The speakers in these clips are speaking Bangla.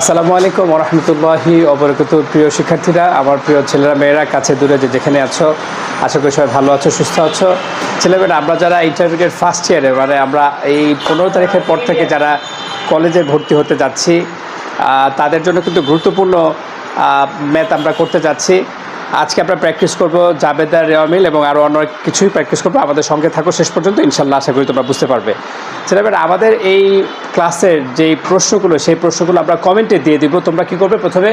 আসসালামু আলাইকুম রহমতুল্লাহি অবরকত প্রিয় শিক্ষার্থীরা, আমার প্রিয় ছেলেরা, মেয়েরা, কাছে দূরে যে যেখানে আছো, আশা করি সবাই ভালো আছো, সুস্থ আছো। ছেলেমেয়েরা আমরা যারা ইন্টারমিডিয়েট ফার্স্ট ইয়ারে মানে আমরা এই পনেরো তারিখের পর থেকে যারা কলেজে ভর্তি হতে যাচ্ছি তাদের জন্য কিন্তু গুরুত্বপূর্ণ ম্যাথ আমরা করতে যাচ্ছি। আজকে আমরা প্র্যাকটিস করব জাবেদার রেওয়ামিল এবং আরও অনেক কিছুই প্র্যাকটিস করব। আমাদের সঙ্গে থাকো শেষ পর্যন্ত ইনশাল্লাহ আশা করি তোমরা বুঝতে পারবে। ছেলেমেয়েরা আমাদের এই ক্লাসের যেই প্রশ্নগুলো সেই প্রশ্নগুলো আমরা কমেন্টে দিয়ে দিব। তোমরা কি করবে? প্রথমে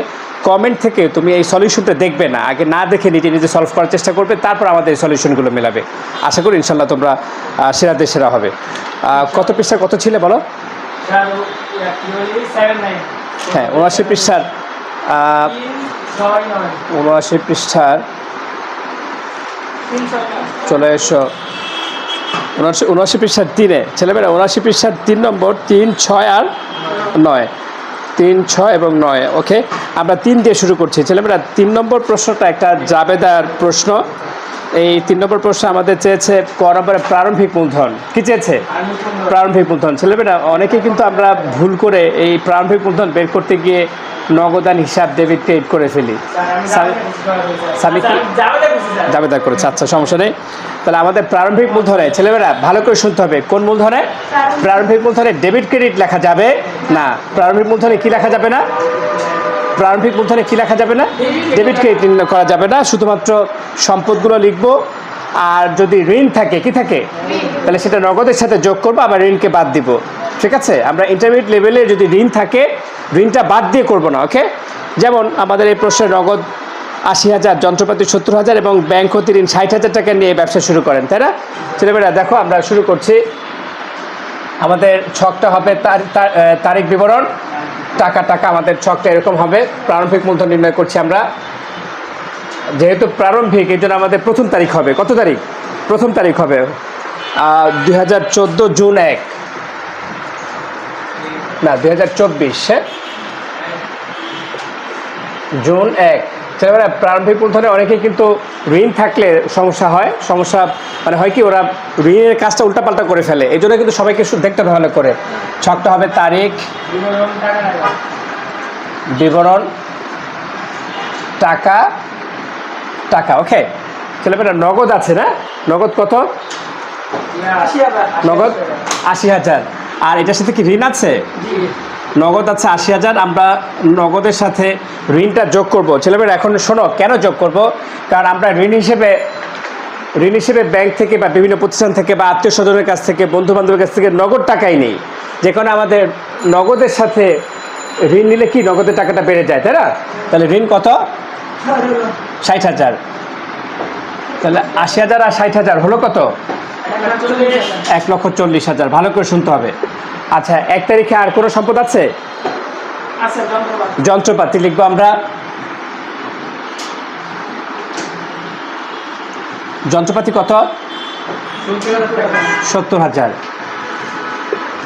কমেন্ট থেকে তুমি এই সলিউশনটা দেখবে না। আগে না দেখে নিজে নিজে সলভ করার চেষ্টা করবে তারপর আমাদের এই সলিউশনগুলো মেলাবে। আশা করি ইনশাল্লাহ তোমরা সেরাদের সেরা হবে। কত পৃষ্ঠা কত ছিলে বলো? হ্যাঁ উনআশি পৃষ্ঠার। উনআশি পৃষ্ঠার চলে এসো। উনআশি উনআশি পৃষ্ঠার তিনে। ছেলেমেয়েরা, উনআশি পৃষ্ঠার তিন নম্বর, তিন, ছয় আর নয়। তিন, ছয় এবং নয়, ওকে? আমরা তিন দিয়ে শুরু করছি। ছেলেমেয়েরা, তিন নম্বর প্রশ্নটা একটা জাবেদার প্রশ্ন। এই তিন নম্বর প্রশ্ন আমাদের চেয়েছে ক প্রারম্ভিক মূলধন। কি চেয়েছে? প্রারম্ভিক মূলধন। ছেলেমেয়েরা অনেকেই কিন্তু আমরা ভুল করে এই প্রারম্ভিক মূলধন বের করতে গিয়ে নগদান হিসাব ডেবিট ক্রেডিট করে ফেলি। স্বামী কি দাবেদার করেছে আচ্ছা সমস্যা নেই। তাহলে আমাদের প্রারম্ভিক মূলধনে ছেলেমেয়েরা ভালো করে শুনতে হবে কোন মূলধনে? প্রারম্ভিক মূলধনে ডেবিট ক্রেডিট লেখা যাবে? না প্রারম্ভিক মূলধনে কি লেখা যাবে না? প্রারম্ভিক মূলধনে কি লেখা যাবে না? ডেবিট ক্রেডিট করা যাবে না শুধুমাত্র সম্পদগুলো লিখব আর যদি ঋণ থাকে কি থাকে? তাহলে সেটা নগদের সাথে যোগ করব আবার ঋণকে বাদ দিব। ঠিক আছে? আমরা ইন্টারমিডিয়েট লেভেলে যদি ঋণ থাকে ঋণটা বাদ দিয়ে করব না ওকে যেমন আমাদের এই প্রশ্নের নগদ আশি হাজার যন্ত্রপাতি সত্তর হাজার এবং ব্যাংক হতে ঋণ ষাট হাজার টাকা নিয়ে ব্যবসা শুরু করেন তাই না? ছেলেমেয়েরা দেখো আমরা শুরু করছি। আমাদের ছকটা হবে তার- তার- তারিখ বিবরণ। টাকা টাকা আমাদের ছকটা এরকম হবে। প্রারম্ভিক মূলধন নির্ণয় করছি আমরা। যেহেতু প্রারম্ভিক এই জন্য আমাদের প্রথম তারিখ হবে। কত তারিখ? প্রথম তারিখ হবে দুই হাজার চোদ্দ জুন এক। না দুই হাজার চব্বিশ জুন এক। ছেলেমেয়েরা প্রারম্ভিক মূলধনে অনেকেই কিন্তু ঋণ থাকলে সমস্যা হয়। সমস্যা মানে হয় কি ওরা ঋণের কাজটা উল্টাপাল্টা করে ফেলে। এই জন্য কিন্তু সবাইকে দেখতে হবে ভালো করে। ছকটা হবে তারিখ বিবরণ টাকা টাকা ওকে ছেলেমেয়েরা নগদ আছে না? নগদ কত? নগদ আশি হাজার। আর এটার সাথে কি ঋণ আছে? নগদ আছে আশি হাজার। আমরা নগদের সাথে ঋণটা যোগ করব। ছেলেমেয়েরা এখন শোনো, কেন যোগ করব? কারণ আমরা ঋণ হিসেবে ঋণ হিসেবে ব্যাংক থেকে বা বিভিন্ন প্রতিষ্ঠান থেকে বা আত্মীয় স্বজনের কাছ থেকে বন্ধু বান্ধবের কাছ থেকে নগদ টাকাই নেই। যেখানে আমাদের নগদের সাথে ঋণ নিলে কি নগদের টাকাটা বেড়ে যায়, তাই না? তাহলে ঋণ কত? ষাট হাজার। তাহলে আশি হাজার আর ষাট হাজার হলো কত? এক লক্ষ চল্লিশ হাজার। ভালো করে শুনতে হবে। আচ্ছা এক তারিখে আর কোনো সম্পদ আছে? যন্ত্রপাতি। লিখব আমরা। যন্ত্রপাতি কত? সত্তর হাজার।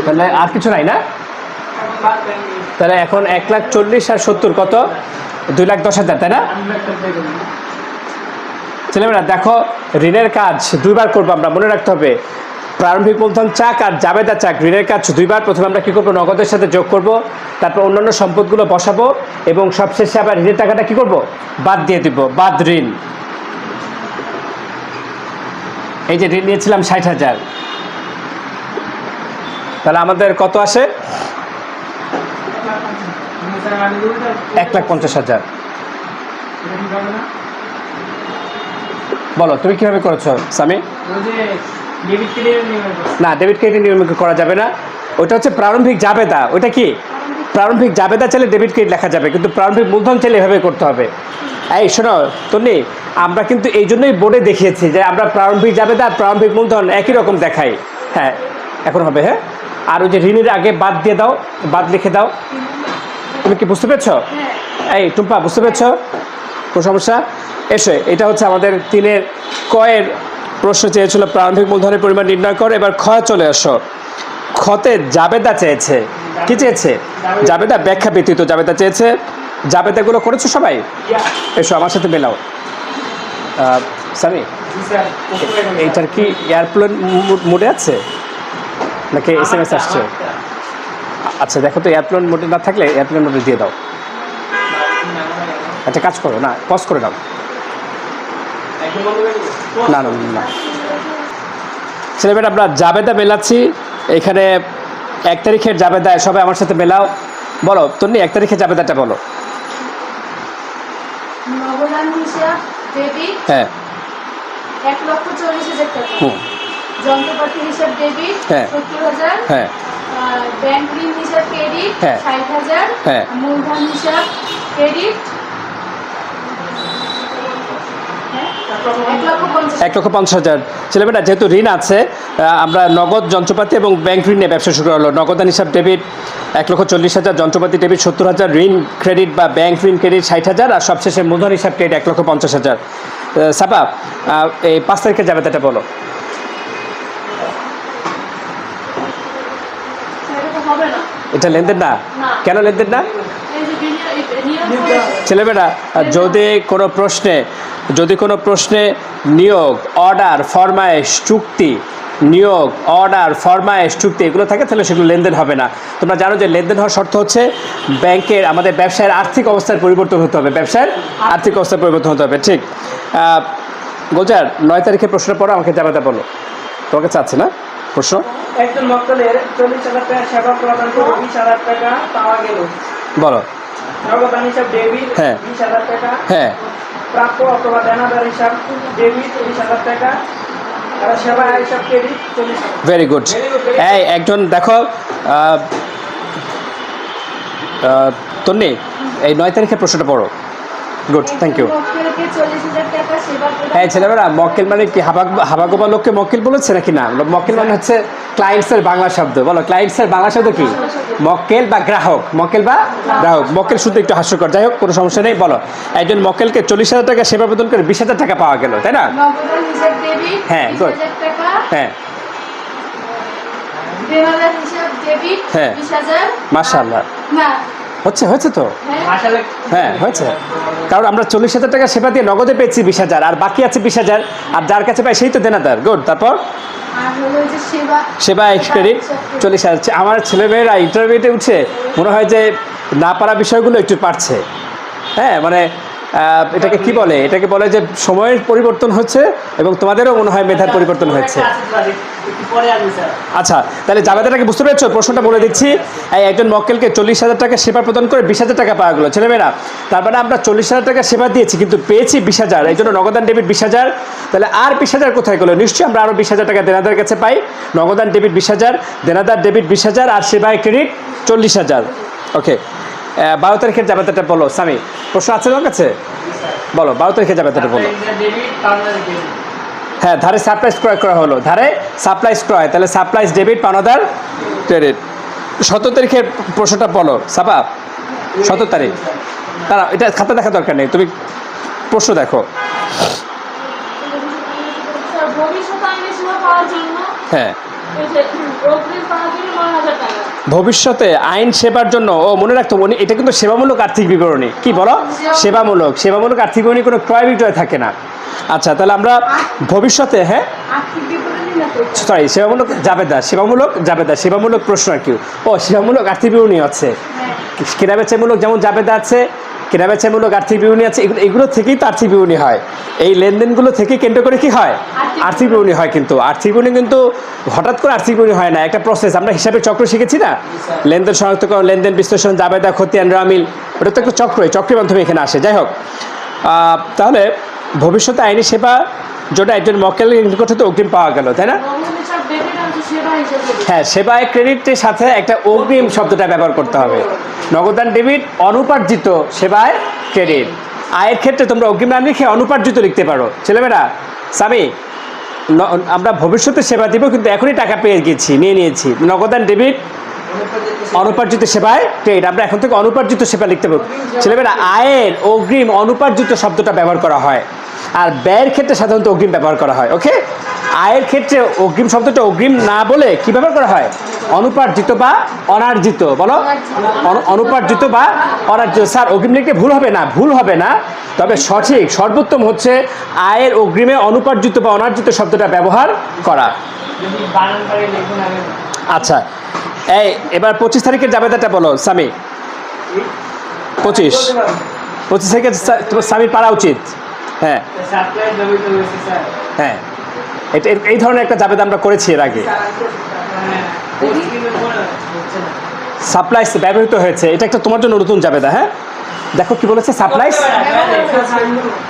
তাহলে আর কিছু নাই না? তাহলে এখন এক লাখ চল্লিশ আর সত্তর কত? দুই লাখ দশ হাজার, তাই না? ছেলেমেয়েরা, দেখো, ঋণের কাজ দুইবার করব আমরা, মনে রাখতে হবে। প্রারম্ভিক মূলধন চাক আর জাবেদা চাক, ঋণের কাজ দুইবার। প্রথমে আমরা কী করব? নগদের সাথে যোগ করব, তারপর অন্যান্য সম্পদগুলো বসাবো এবং সবশেষে আবার ঋণের টাকাটা কী করব? বাদ দিয়ে দিব, বাদ ঋণ। এই যে ঋণ নিয়েছিলাম ষাট হাজার। তাহলে আমাদের কত আসে? এক লাখ পঞ্চাশ হাজার। বলো, তুমি কীভাবে করেছ স্বামী না, ডেবিট ক্রেডিট নিয়ম করা যাবে না। ওটা হচ্ছে প্রারম্ভিক জাবেদা। ওটা কি? প্রারম্ভিক জাবেদা চাইলে ডেবিট ক্রেডিট লেখা যাবে, কিন্তু প্রারম্ভিক মূলধন চাইলে এভাবে করতে হবে। এই, শোনো, তন্নি, আমরা কিন্তু এই জন্যই বোর্ডে দেখিয়েছি যে আমরা প্রারম্ভিক জাবেদা প্রারম্ভিক মূলধন একই রকম দেখাই। হ্যাঁ এখন হবে হ্যাঁ? আর ওই যে ঋণের আগে বাদ দিয়ে দাও, বাদ লিখে দাও। তুমি কি বুঝতে পেরেছ? এই টুম্পা বুঝতে পেরেছ? কোনো সমস্যা? এসে এটা হচ্ছে আমাদের তিনের কয়ের প্রশ্ন চেয়েছিল প্রারম্ভিক মূলধনের পরিমাণ নির্ণয় করো এবার ক্ষয় চলে আসো। ক্ষতে জাবেদা চেয়েছে। কি চেয়েছে? জাবেদা। ব্যাখ্যা ব্যতীত জাবেদা চেয়েছে। জাবেদাগুলো করেছ সবাই? এসো আমার সাথে মেলাও। সামি এইটার কি এয়ারপ্লেন মোডে আছে? নাকি এস এম এস আসছে? আচ্ছা দেখো তো এয়ারপ্লেন মোডে না থাকলে এয়ারপ্লেন মোডে দিয়ে দাও। একটা কাজ করো না পজ করে দাও। না না না, ছেলেমেয়েরা আমরা জাবেদা মেলাচ্ছি। এখানে এক তারিখের জাবেদা সবাই আমার সাথে মেলাও। বলো তোর তুমি এক তারিখের জাবেদাটা বলো। হ্যাঁ। এক লক্ষ চল্লিশ হাজার টাকা। হুম। যন্ত্রপাতি হিসাব ডেবিট হ্যাঁ। হ্যাঁ। ব্যাংক ঋণ হিসাব ক্রেডিট হ্যাঁ। হ্যাঁ। মূলধন হিসাব ক্রেডিট হ্যাঁ, এক লক্ষ পঞ্চাশ এক লক্ষ পঞ্চাশ হাজার ছেলেমেয়েরা যেহেতু ঋণ আছে আমরা নগদ যন্ত্রপাতি এবং ব্যাংক ঋণ নিয়ে ব্যবসা শুরু হলো নগদান হিসাব ডেবিট এক লক্ষ চল্লিশ হাজার যন্ত্রপাতি ডেবিট সত্তর হাজার ঋণ ক্রেডিট বা ব্যাংক ঋণ ক্রেডিট ষাট হাজার আর সবশেষে মূলধন হিসাব ক্রেডিট এক লক্ষ পঞ্চাশ হাজার সাপা এই পাঁচ তারিখে যাবে এটা বলো সেটা তো হবে না এটা লেনদেন না। কেন লেনদেন না? ছেলেমেয়েরা যদি কোনো প্রশ্নে যদি কোনো প্রশ্নে নিয়োগ অর্ডার ফরমায়েশ চুক্তি নিয়োগ অর্ডার ফরমায়েশ চুক্তি এগুলো থাকে তাহলে সেগুলো লেনদেন হবে না। তোমরা জানো যে লেনদেন হওয়ার শর্ত হচ্ছে ব্যাংকের আমাদের ব্যবসায়ের আর্থিক অবস্থার পরিবর্তন হতে হবে ব্যবসার আর্থিক অবস্থার পরিবর্তন হতে হবে ঠিক? গোজার নয় তারিখে প্রশ্নের পর আমাকে জামাতে বলো। তোমাকে চাচ্ছে না প্রশ্ন? একজন মক্কেলের চল্লিশ হাজার টাকা সেবা প্রদান করে বিশ হাজার টাকা পাওয়া গেল। বলো। নগদান হিসাব ডেবিট হ্যাঁ। বিশ হাজার টাকা। হ্যাঁ। প্রাপ্য অথবা দেনাদার হিসাব ডেবিট বিশ হাজার টাকা। ভেরি গুড এই একজন দেখো তন্নি এই নয় তারিখের প্রশ্নটা পড়ো। গুড থ্যাংক ইউ হ্যাঁ ছেলেমেয়েরা মক্কেল মানে কি? হাবা হাবাগোবা লোককে মক্কেল বলেছে নাকি না? মক্কেল মানে হচ্ছে ক্লায়েন্টসের বাংলা শব্দ। বলো ক্লায়েন্টসের বাংলা শব্দ কি? মক্কেল বা গ্রাহক? মক্কেল বা গ্রাহক? মক্কেল শুনতে একটু হাস্যকর। যাই হোক কোনো সমস্যা নেই। বলো একজন মক্কেলকে চল্লিশ হাজার টাকা সেবা প্রদান করে বিশ হাজার টাকা পাওয়া গেল তাই না? হ্যাঁ, টাকা। হ্যাঁ। হ্যাঁ। না হচ্ছে হয়েছে তো? হ্যাঁ হ্যাঁ হয়েছে। কারণ আমরা চল্লিশ হাজার টাকা সেবা দিয়ে নগদে পেয়েছি বিশ হাজার আর বাকি আছে বিশ হাজার আর যার কাছে পাই সেই তো দেনাদার। গুড তারপর? সেবা এক্সপেরিট চল্লিশ হাজার। আমার ছেলেমেয়েরা ইন্টারভিউতে উঠছে মনে হয় যে না পারা বিষয়গুলো একটু পারছে। হ্যাঁ মানে এটাকে কি বলে? এটাকে বলে যে সময়ের পরিবর্তন হচ্ছে এবং তোমাদেরও মনে হয় মেধার পরিবর্তন হয়েছে। আচ্ছা তাহলে জাবেদাটাকে বুঝতে পেরেছ? প্রশ্নটা বলে দিচ্ছি। একজন মক্কেলকে চল্লিশ হাজার টাকা সেবা প্রদান করে বিশ হাজার টাকা পাওয়া গেলো। ছেলেমেয়েরা তার মানে আমরা চল্লিশ হাজার টাকা সেবা দিয়েছি, কিন্তু পেয়েছি বিশ হাজার। এই জন্য নগদান ডেবিট বিশ হাজার। তাহলে আর বিশ হাজার কোথায় গেলো? নিশ্চয়ই আমরা আরও বিশ হাজার টাকা দেনাদার কাছে পাই। নগদান ডেবিট বিশ হাজার, দেনাদার ডেবিট বিশ হাজার, আর সেবায় ক্রেডিট চল্লিশ হাজার। ওকে বারো তারিখের জাবেদাটা বলো স্বামী। প্রশ্ন আছে তোমার কাছে? বলো বারো তারিখের জাবেদাটা বলো। হ্যাঁ ধারে সাপ্লাইজ ক্রয় করা হলো। ধারে সাপ্লাইজ ক্রয় তাহলে সাপ্লাইজ ডেবিট পাওনাদার ক্রেডিট। সতেরো তারিখের প্রশ্নটা বলো সাপা সতেরো তারিখ। তারা এটা খাতা দেখা দরকার নেই তুমি প্রশ্ন দেখো। হ্যাঁ। ভবিষ্যতে আইন সেবার জন্য ও মনে রাখতো উনি এটা কিন্তু সেবামূলক আর্থিক বিবরণী। কি বলো? সেবামূলক। সেবামূলক আর্থিক বিবরণী কোনো ক্রয় বিক্রয় থাকে না। আচ্ছা তাহলে আমরা ভবিষ্যতে হ্যাঁ? সরি সেবামূলক জাবেদা সেবামূলক জাবেদা সেবামূলক প্রশ্ন আর কি। ও সেবামূলক আর্থিক বিবরণী আছে। হ্যাঁ। কেনাবেচামূলক যেমন জাবেদা আছে কেনাবেচামূলক আর্থিক বিবরণী আছে, এগুলো থেকেই তো আর্থিক বিবরণী হয়। এই লেনদেনগুলো থেকে কেন্দ্র করে কি হয়? আর্থিক বিবরণী হয় কিন্তু। আর্থিক বিবরণী কিন্তু হঠাৎ করে আর্থিক বিবরণী হয় না। একটা প্রসেস আমরা হিসাবে চক্র শিখেছি না? লেনদেন শনাক্তকরণ, লেনদেন বিশ্লেষণ, জাবেদা, খতিয়ান, রামিল, ওটা তো একটা চক্র চক্রের মাধ্যমে এখানে আসে। যাই হোক তাহলে ভবিষ্যতে আইনি সেবা যেটা একজন মক্কেল নিকট হতে অগ্রিম পাওয়া গেল, তাই না? হ্যাঁ সেবায় ক্রেডিটের সাথে একটা অগ্রিম শব্দটা ব্যবহার করতে হবে। নগদান ডেবিট, অনুপার্জিত সেবায় ক্রেডিট। আয়ের ক্ষেত্রে তোমরা অগ্রিম নাম লিখে অনুপার্জিত লিখতে পারো। ছেলেমেয়েরা, স্বামী আমরা ভবিষ্যতে সেবা দিব, কিন্তু এখনই টাকা পেয়ে গেছি, নিয়ে নিয়েছি। নগদান ডেবিট, অনুপার্জিত সেবায় ক্রেডিট। আমরা এখন থেকে অনুপার্জিত সেবা লিখতে পারব। ছেলেমেয়েরা, আয়ের অগ্রিম অনুপার্জিত শব্দটা ব্যবহার করা হয়। আর ব্যয়ের ক্ষেত্রে সাধারণত অগ্রিম ব্যবহার করা হয় ওকে আয়ের ক্ষেত্রে অগ্রিম শব্দটা অগ্রিম না বলে কি ব্যবহার করা হয়? অনুপার্জিত বা অনার্জিত, বলো? অনু- অনুপার্জিত বা অনার্জিত। স্যার, অগ্রিম লিখতে ভুল হবে না, ভুল হবে না। তবে সঠিক, সর্বোত্তম হচ্ছে আয়ের অগ্রিমে অনুপার্জিত বা অনার্জিত শব্দটা ব্যবহার করা। আচ্ছা এই, এবার পঁচিশ তারিখের জাবেদাটা বলো, স্বামী। পঁচিশ। পঁচিশ তারিখে স্বামীর পারা উচিত। হ্যাঁ। হ্যাঁ। এটা এই- ধরনের একটা জাবেদা আমরা করেছি এর আগে। সাপ্লাইস ব্যবহৃত হয়েছে। এটা একটা তোমার জন্য নতুন জাবেদা হ্যাঁ? দেখো কি বলেছে সাপ্লাইস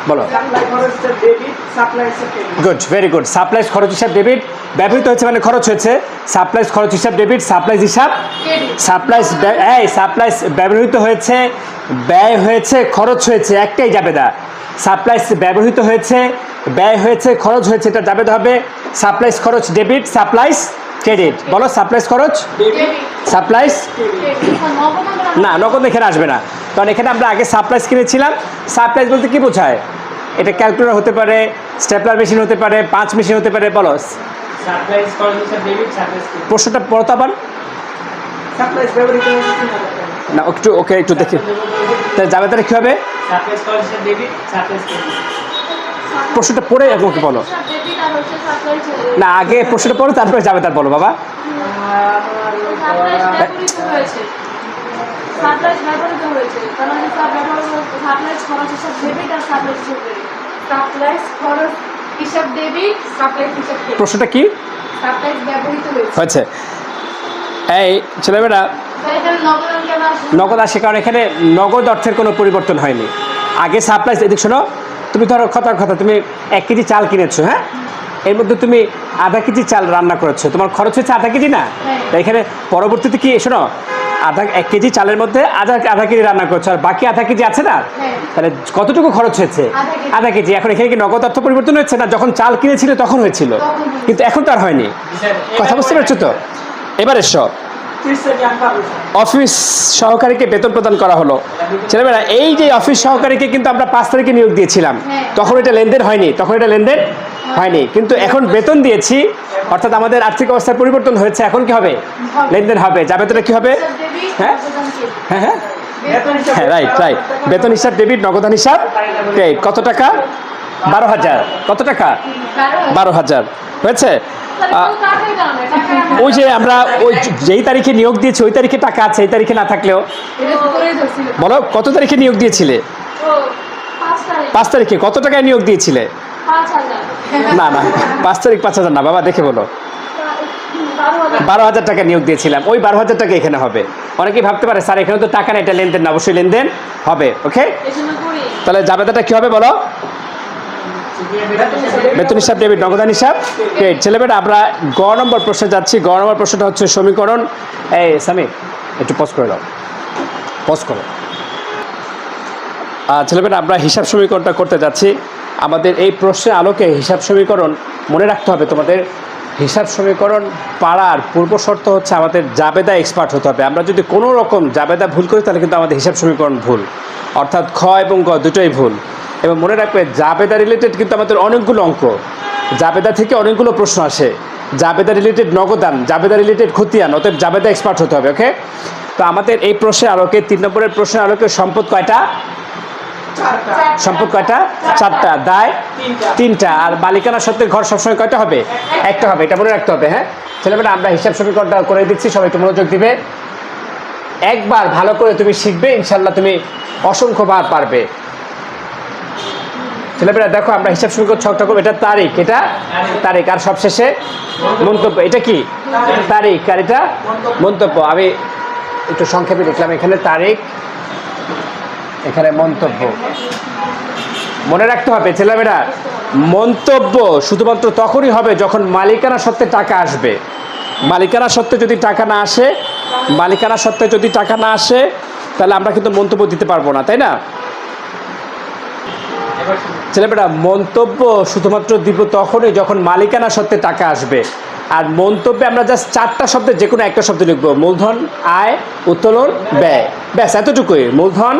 বলো। গুড ভেরি গুড সাপ্লাইস খরচ হিসাব ডেবিট ব্যবহৃত হয়েছে মানে খরচ হয়েছে। সাপ্লাইস খরচ হিসাব ডেবিট সাপ্লাইস হিসাব। সাপ্লাইস এই সাপ্লাইস ব্যবহৃত হয়েছে, ব্যয় হয়েছে, খরচ হয়েছে একটাই জাবেদা। সাপ্লাইস ব্যবহৃত হয়েছে ব্যয় হয়েছে খরচ হয়েছে এটা যাবে হবে। সাপ্লাইস খরচ ডেবিট সাপ্লাইস ক্রেডিট। বলো সাপ্লাইস খরচ? সাপ্লাইস? না নগদ এখানে আসবে না। কারণ এখানে আমরা আগে সাপ্লাইস কিনেছিলাম। সাপ্লাইস বলতে কি বোঝায়? এটা ক্যালকুলেটর হতে পারে স্টেপলার মেশিন হতে পারে পাঁচ মেশিন হতে পারে বলো। প্রশ্নটা পড়তো আবার। না একটু ওকে একটু দেখি। তাহলে যাবে তাহলে কী হবে? খরচ হচ্ছে ডেবিট সাপ্লাই প্রশ্নটা পড়ে আমাকে বলো? না আগে প্রশ্নটা পড়ো তারপরে যাবে তার বলো বাবা। মানে প্রশ্নটা কি? হয়েছে। এই ছেলেমেয়েরা নগদ আসে কারণ এখানে নগদ অর্থের কোনো পরিবর্তন হয়নি। আগে সাপ্লাইস এদিক শোনো তুমি ধরো কথার কথা তুমি এক কেজি চাল কিনেছো হ্যাঁ? এর মধ্যে তুমি আধা কেজি চাল রান্না করেছ। তোমার খরচ হচ্ছে আধা কেজি না? হ্যাঁ। তাই এখানে পরবর্তীতে কি শোনো আধা এক কেজি চালের মধ্যে আধা আধা কেজি রান্না করছ আর বাকি আধা কেজি আছে না? হ্যাঁ। তাহলে কতটুকু খরচ হয়েছে? আধা কেজি। এখন এখানে কি নগদ অর্থ পরিবর্তন হচ্ছে না? যখন চাল কিনেছিলে তখন হয়েছিল। তখন হয়েছিল। কিন্তু এখন তো আর হয়নি। কথা বুঝতে পারছ তো? এবার এসো। অফিস সহকারীকে বেতন প্রদান করা হলো। ছেলেমেয়েরা এই যে অফিস সহকারীকে কিন্তু আমরা পাঁচ তারিখে নিয়োগ দিয়েছিলাম। হ্যাঁ। তখন এটা লেনদেন হয়নি তখন এটা লেনদেন হয়নি। কিন্তু এখন বেতন দিয়েছি অর্থাৎ আমাদের আর্থিক অবস্থার পরিবর্তন হয়েছে এখন কি হবে? লেনদেন হবে। যা বেতনটা কি হবে? হ্যাঁ? হ্যাঁ হ্যাঁ। হ্যাঁ রাইট রাইট বেতন হিসাব ডেবিট নগদান হিসাব ক্রেডিট কত টাকা? বারো হাজার। কত টাকা? বারো বারো হাজার। হয়েছে? ওই যে আমরা ওই যেই তারিখে নিয়োগ দিয়েছি, ওই তারিখে টাকা আছে, এই তারিখে না থাকলেও। বলো, কত তারিখে নিয়োগ দিয়েছিলে? পাঁচ তারিখে। কত টাকায় নিয়োগ দিয়েছিলে? না না, পাঁচ তারিখ পাঁচ হাজার না, বাবা, দেখে বলো। বারো হাজার টাকা নিয়োগ দিয়েছিলাম। ওই বারো হাজার টাকা এখানে হবে। অনেকেই ভাবতে পারে, স্যার, এখানে তো টাকা নেই, এটা লেনদেন না। অবশ্যই লেনদেন হবে ওকে তাহলে জাবেদাটা কি হবে বলো? বেতন হিসাব ডেবিট নগদান হিসাব। ক্রেডিট ছেলেমেয়েরা, আমরা গ নম্বর প্রশ্নে যাচ্ছি। গ নম্বর প্রশ্নটা হচ্ছে সমীকরণ। এই, সামি, একটু পজ করে দাও। পজ করো। ছেলেমেয়েরা, আমরা হিসাব সমীকরণটা করতে যাচ্ছি। আমাদের এই প্রশ্নের আলোকে হিসাব সমীকরণ মনে রাখতে হবে তোমাদের। হিসাব সমীকরণ পাড়ার পূর্ব শর্ত হচ্ছে আমাদের জাবেদা এক্সপার্ট হতে হবে। আমরা যদি কোনো রকম জাবেদা ভুল করি, তাহলে কিন্তু আমাদের হিসাব সমীকরণ ভুল। অর্থাৎ খ এবং গ দুটোই ভুল। এবং মনে রাখবে জাবেদা রিলেটেড কিন্তু আমাদের অনেকগুলো অঙ্ক। জাবেদা থেকে অনেকগুলো প্রশ্ন আসে। জাবেদা রিলেটেড নগদান জাবেদা রিলেটেড খতিয়ান অতএব জাবেদা এক্সপার্ট হতে হবে ওকে তো আমাদের এই প্রশ্নের আলোকে তিন নম্বরের প্রশ্নের আলোকে সম্পদ কয়টা? সম্পদ কয়টা? চারটা। দায়? তিনটা। আর মালিকানা সত্ত্বের ঘর সবসময় কয়টা হবে? একটা হবে এটা মনে রাখতে হবে হ্যাঁ? ছেলেমেয়েরা আমরা হিসাব সমীকরণটা করে দিচ্ছি সবাই একটু মনোযোগ দিবে। একবার ভালো করে তুমি শিখবে ইনশাল্লাহ তুমি অসংখ্যবার পারবে। ছেলেমেয়েরা দেখো আমরা হিসাব সমীকরণ ছকটা করব। এটা তারিখ এটা তারিখ, আর সবশেষে মন্তব্য, এটা কি? তারিখ, আর এটা মন্তব্য। আমি একটু সংক্ষেপে লিখলাম এখানে তারিখ, এখানে মন্তব্য। মনে রাখতে হবে, ছেলেমেয়েরা, মন্তব্য শুধুমাত্র তখনই হবে যখন মালিকানা সত্ত্বে টাকা আসবে। মালিকানা সত্ত্বে যদি টাকা না আসে, মালিকানা সত্ত্বে যদি টাকা না আসে, তাহলে আমরা কিন্তু মন্তব্য দিতে পারব না, তাই না? ছেলেমেয়েরা মন্তব্য শুধুমাত্র দিব তখনই যখন মালিকানা সত্ত্বে টাকা আসবে। আর মন্তব্যে আমরা জাস্ট চারটা শব্দে যে কোনো একটা শব্দ লিখব। মূলধন আয় উত্তোলন ব্যয়। ব্যাস এতটুকুই। মূলধন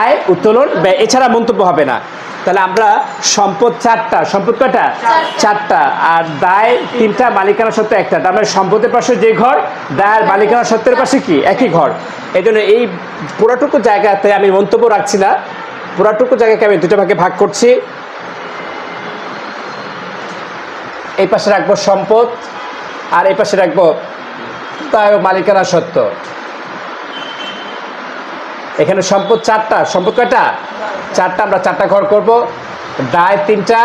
আয় উত্তোলন ব্যয়। এছাড়া মন্তব্য হবে না। তাহলে আমরা সম্পদ চারটা। সম্পদ কয়টা? চারটা। আর দায় তিনটা মালিকানা সত্ত্বে একটা। তার মানে সম্পদের পাশে যে ঘর দায়ের মালিকানা সত্ত্বের পাশে কি? একই ঘর। এই জন্য এই পুরাটুকু জায়গাতে আমি মন্তব্য রাখছি না। পুরাটুকু জায়গাকে আমি দুটো ভাগে ভাগ করছি। এই পাশে রাখব সম্পদ, আর এই পাশে রাখব ও মালিকানা সত্য। এখানে সম্পদ চারটা। সম্পদ কয়টা? চারটা, আমরা চারটা ঘর করব। দায় তিনটা,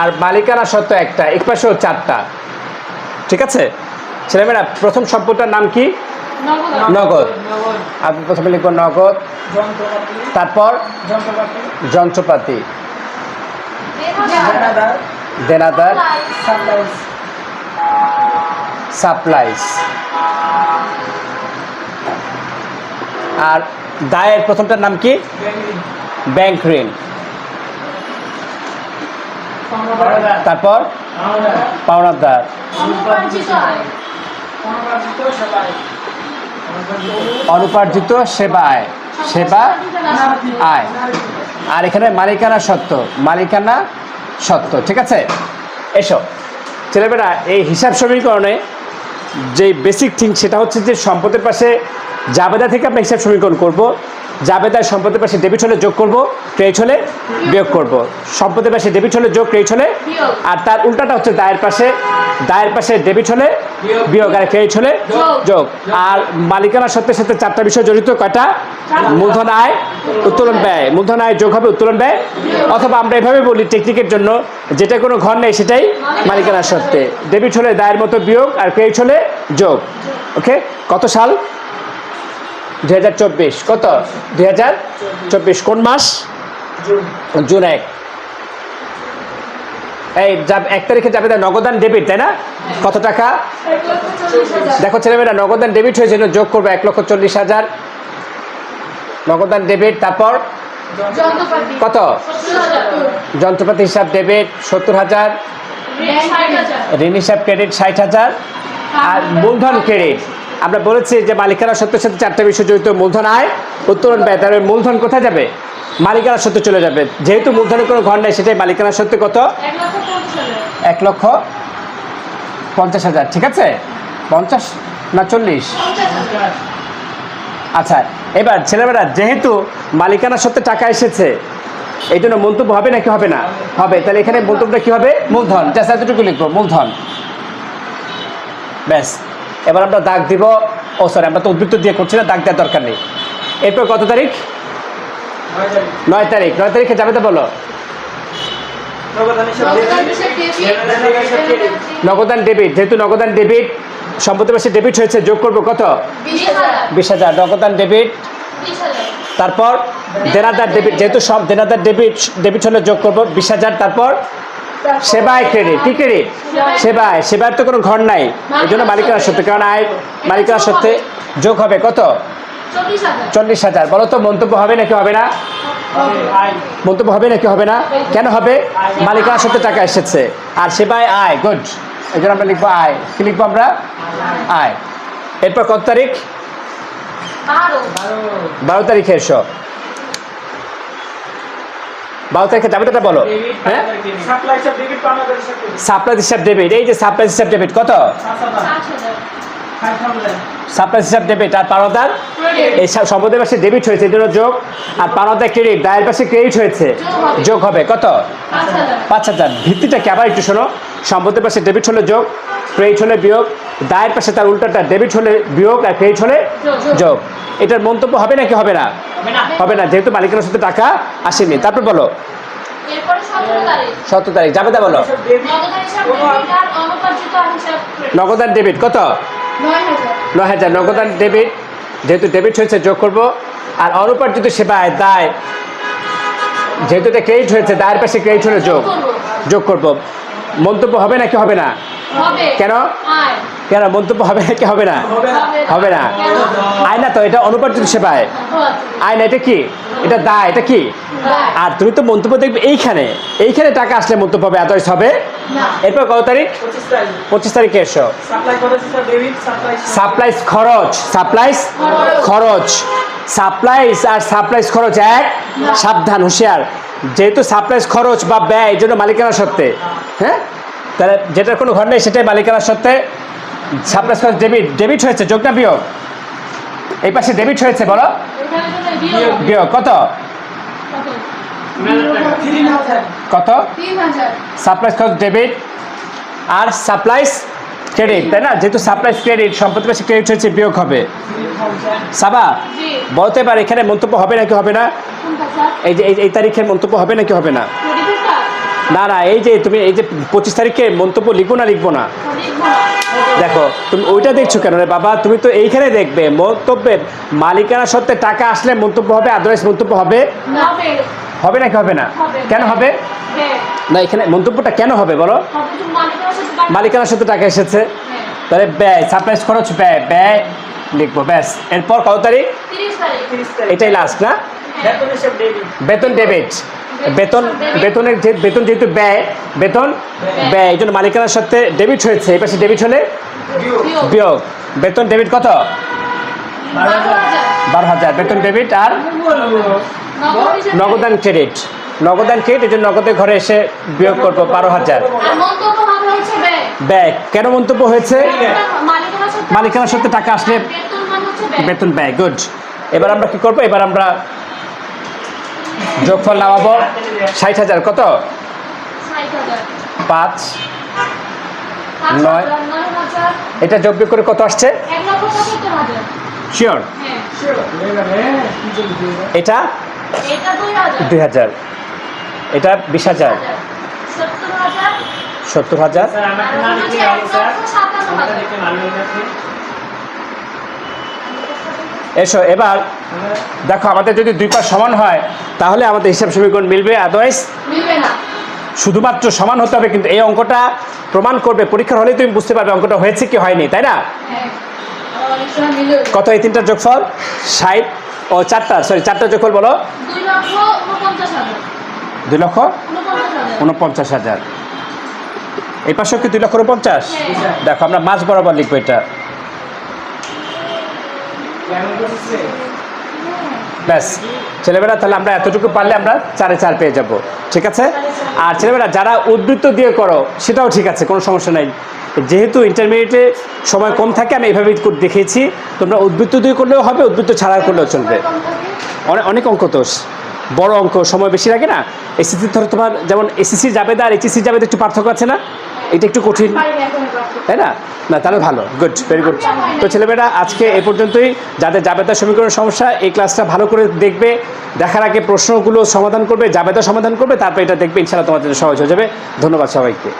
আর মালিকানা সত্য একটা। এক পাশেও চারটা। ঠিক আছে? ছেলেমেয়েরা, প্রথম সম্পদটার নাম কি? নগদ। আপনি প্রথমে লিখব নগদ। তারপর? যন্ত্রপাতি। দেনাদার। সাপ্লাইজ। সাপ্লাইস আর দায়ের প্রথমটার নাম কি? ব্যাংক ঋণ। তারপর? পাওনাদার। অনুপার্জিত সেবা আয়। সেবা আয়। আর এখানে মালিকানা সত্য। মালিকানা সত্য। ঠিক আছে? এসো। ছেলেমেয়েরা, এই হিসাব সমীকরণে যে বেসিক থিং সেটা হচ্ছে যে সম্পদের পাশে জাবেদা থেকে আমরা হিসাব সমীকরণ করব। জাবেদার সম্পদের পাশে ডেবিট হলে যোগ করব ক্রেডিট হলে বিয়োগ করব। সম্পদের পাশে ডেবিট হলে যোগ ক্রেডিট হলে আর তার উল্টাটা হচ্ছে দায়ের পাশে দায়ের পাশে ডেবিট হলে বিয়োগ। আর ক্রেডিট হলে যোগ। যোগ। আর মালিকানা সত্যের সাথে চারটা বিষয় জড়িত কয়টা? মূলধন আয় উত্তোলন ব্যয়। মূলধন আয় যোগ হবে উত্তোলন ব্যয়। অথবা আমরা এভাবে বলি টেকনিকের জন্য যেটা কোনো ঘর নেই সেটাই মালিকানা সত্ত্বে ডেবিট হলে দায়ের মতো বিয়োগ আর ক্রেডিট হলে যোগ। ওকে কত সাল? দুই হাজার চব্বিশ। কত? দুই হাজার চব্বিশ। কোন মাস? জুন। এক। এই এক তারিখে যাবে নগদান ডেবিট তাই না? কত টাকা? দেখো ছেলেমেয়েরা নগদান ডেবিট হয়েছে জন্য যোগ করবে এক লক্ষ চল্লিশ হাজার। নগদান ডেবিট তারপর? কত? যন্ত্রপাতি হিসাব ডেবিট সত্তর হাজার। ঋণ হিসাব ক্রেডিট ষাট হাজার। আর মূলধন ক্রেডিট আমরা বলেছি যে মালিকানা সত্যের সাথে চারটে বিষয় জড়িত মূলধন আয় উত্তোলন ব্যয় তাহলে মূলধন কোথায় যাবে? মালিকানা সত্ত্বে চলে যাবে। যেহেতু মূলধনের কোনো ঘর নেই সেটাই মালিকানা সত্ত্বে কত? এক লক্ষ পঞ্চাশ হাজার। এক লক্ষ পঞ্চাশ হাজার ঠিক আছে? পঞ্চাশ না চল্লিশ? আচ্ছা এবার ছেলেমেয়েরা যেহেতু মালিকানা সত্ত্বে টাকা এসেছে এই জন্য মন্তব্য হবে নাকি হবে না? হবে। তাহলে এখানে মন্তব্যটা কি হবে? মূলধন। জাস্ট এতটুকু লিখব মূলধন। ব্যাস। এবার আমরা দাগ দিব। ও সরি আমরা তো উদ্বৃত্ত দিয়ে করছি না দাগ দেওয়ার দরকার নেই। এরপর কত তারিখ? নয় তারিখ। নয় তারিখে। যাবে তো বলো। নগদান ডেবিট যেহেতু নগদান ডেবিট সম্পত্তি পাশে ডেবিট হয়েছে যোগ করব কত? বিশ হাজার। বিশ নগদান ডেবিট তারপর দেনাদার ডেবিট যেহেতু সব দেনাদার ডেবিট ডেবিট হলে যোগ করব বিশ হাজার। তারপর সেবায় ক্রেডিট কি ক্রেডিট সেবায় সেবার তো কোনো ঘর নাই। এই জন্য মালিকানা সত্ত্বে কারণ আয় মালিকানা সত্ত্বে যোগ হবে। কত? চল্লিশ হাজার। বলো তো মন্তব্য হবে নাকি হবে না? মন্তব্য হবে নাকি হবে না? কেন হবে? মালিকানা সত্ত্বে টাকা এসেছে। আর সেবায় আয় গুড এই জন্য আমরা লিখব আয়। কি লিখব আমরা? আয়। এরপর কত তারিখ? বারো তারিখে এসো। বারো তারিখে যাবে তো বলো। হ্যাঁ? সাপ্লাই হিসাব ডেবিট এই যে সাপ্লাই হিসাব ডেবিট কত? সাপ্লাই হিসাব ডেবিট আর পাওনাদার? ক্রেডিট এই সম্পদের পাশে ডেবিট হয়েছে এই জন্য যোগ। আর পাওনাদার ক্রেডিট দায়ের পাশে ক্রেডিট হয়েছে। যোগ হবে কত? পাঁচ হাজার। পাঁচ হাজার। ভিত্তিটা কি? আবার একটু শোনো। সম্পদের পাশে ডেবিট হলে যোগ ক্রেডিট হলে বিয়োগ দায়ের পাশে তার উল্টাটা ডেবিট হলে বিয়োগ আর ক্রেডিট হলে যোগ। এটার মন্তব্য হবে নাকি হবে না? হবে না। যেহেতু মালিকের সাথে টাকা আসেনি। তারপর বলো। সতেরো তারিখ। যাবে তা বলো। নগদান ডেবিট কত? নয় হাজার। নগদান ডেবিট যেহেতু ডেবিট হয়েছে যোগ করব। আর অনুপার্জিত সেবায় দায় যেহেতু এটা ক্রেডিট হয়েছে দায়ের পাশে ক্রেডিট হলে যোগ। যোগ করব। মন্তব্য হবে নাকি হবে না? কেন? কেন? মন্তব্য হবে নাকি হবে না? হবে না। হবে না। আয় না তো এটা অনুপার্জিত সেবায়। ও আচ্ছা। আয় না এটা কি? এটা দায় এটা কি? আর তুমি তো মন্তব্য দেখবে এইখানে। এইখানে টাকা আসলে মন্তব্য হবে আদার্স হবে? না। এরপর কত তারিখ? পঁচিশ তারিখে। এসো। সাপ্লাইস খরচ সাপ্লাইস খরচ। সাপ্লাইস আর সাপ্লাইস খরচ এক। সাবধান হুঁশিয়ার। যেহেতু সাপ্লাইস খরচ বা ব্যয় এই জন্য মালিকানা সত্ত্বে হ্যাঁ? তাহলে যেটার কোনো ঘর নেই সেটাই মালিকানা সত্ত্বে সাপ্লাইস খরচ ডেবিট ডেবিট হয়েছে যোগ না বিয়োগ? এই পাশে ডেবিট হয়েছে বলো। বিয়োগ কত? কত? সাপ্লাইস খরচ ডেবিট আর সাপ্লাইস ক্রেডিট তাই না? যেহেতু সাপ্লাই ক্রেডিট সম্পত্তি পাশে ক্রেডিট হয়েছে বিয়োগ হবে। সাবা বলতে পারে এখানে মন্তব্য হবে নাকি হবে না? এই যে এই- তারিখের মন্তব্য হবে নাকি হবে না? না না এই যে তুমি এই যে পঁচিশ তারিখে মন্তব্য লিখব না লিখব না। দেখো তুমি ওইটা দেখছ কেন রে বাবা? তুমি তো এইখানে দেখবে মন্তব্যের মালিকানা সত্ত্বে টাকা আসলে মন্তব্য হবে আদারওয়াইজ মন্তব্য হবে? হবে। নাকি হবে না? কেন হবে? না এখানে মন্তব্যটা কেন হবে বলো? হবে তো মালিকের সাথে টাকা- মালিকানার সাথে টাকা এসেছে। হ্যাঁ। তাহলে ব্যয় সারপ্রাইজ খরচ ব্যয় ব্যয় লিখব ব্যাস। এরপর কত তারিখ? 30 তারিখ। এটাই লাস্ট না? বেতন ডেবিট বেতন ডেবিট বেতন. বেতনের যে বেতন যেহেতু ব্যয় বেতন ব্যয়। এই জন্য মালিকানার সাথে ডেবিট হয়েছে। এই পাশে ডেবিট হলে বিয়োগ। বেতন ডেবিট কত? বারো হাজার। বেতন ডেবিট আর নগদান ক্রেডিট নগদান ক্রেডিট এই জন্য নগদের ঘরে এসে বিয়োগ করব বারো হাজার। ব্যয় কেন মন্তব্য হয়েছে? মালিকানার সাথে টাকা আসলে বেতন ব্যয় গুড এবার আমরা কি করব? এবার আমরা যোগফল নামাবো ষাট হাজার কত? পাঁচ নয়। এটা যোগ করে কত আসছে? শিওর হ্যাঁ। এটা এটা দুই হাজার। এটা বিশ হাজার। সত্তর হাজার। এসো এবার দেখো আমাদের যদি দুই পাশ সমান হয় তাহলে আমাদের হিসাব সমীকরণ মিলবে আদারওয়াইজ মিলবে না। শুধুমাত্র সমান হতে হবে কিন্তু এই অঙ্কটা প্রমাণ করবে পরীক্ষার হলে তুমি বুঝতে পারবে অঙ্কটা হয়েছে কি হয়নি তাই না? হ্যাঁ কত এই তিনটার যোগফল? ষাট ও চারটা সরি চারটা যোগফল বলো। দুই লক্ষ উনপঞ্চাশ হাজার। এই পাশেও কি দুই লক্ষ উনপঞ্চাশ। দেখো, আমরা মাঝ বরাবর লিখব এটা। ব্যাস ছেলেমেয়েরা তাহলে আমরা এতটুকু পারলে আমরা চারে চার পেয়ে যাব। ঠিক আছে? আর ছেলেমেয়েরা যারা উদ্বৃত্ত দিয়ে করো, সেটাও ঠিক আছে, কোনো সমস্যা নাই। যেহেতু ইন্টারমিডিয়েটে সময় কম থাকে, আমি এভাবেই করে দেখিয়েছি। তোমরা উদ্বৃত্ত দিয়ে করলেও হবে উদ্বৃত্ত ছাড়া করলেও চলবে। অনেক অনেক অঙ্ক তো বড় অঙ্ক, সময় বেশি লাগে না? এসএসসি ধরো তোমার যেমন এসএসসি জাবেদা আর এইচএসসি জাবেদা একটু পার্থক্য আছে না? এটা একটু কঠিন। তাই না? না, তাহলে ভালো গুড ভেরি গুড তো ছেলেমেয়েরা, আজকে এ পর্যন্তই। যাদের জাবেদা সমীকরণের সমস্যা, এই ক্লাসটা ভালো করে দেখবে। দেখার আগে প্রশ্নগুলো সমাধান করবে, জাবেদা সমাধান করবে, তারপর এটা দেখবে, ইনশাআল্লাহ তোমাদের সহজ হয়ে যাবে। ধন্যবাদ সবাইকে।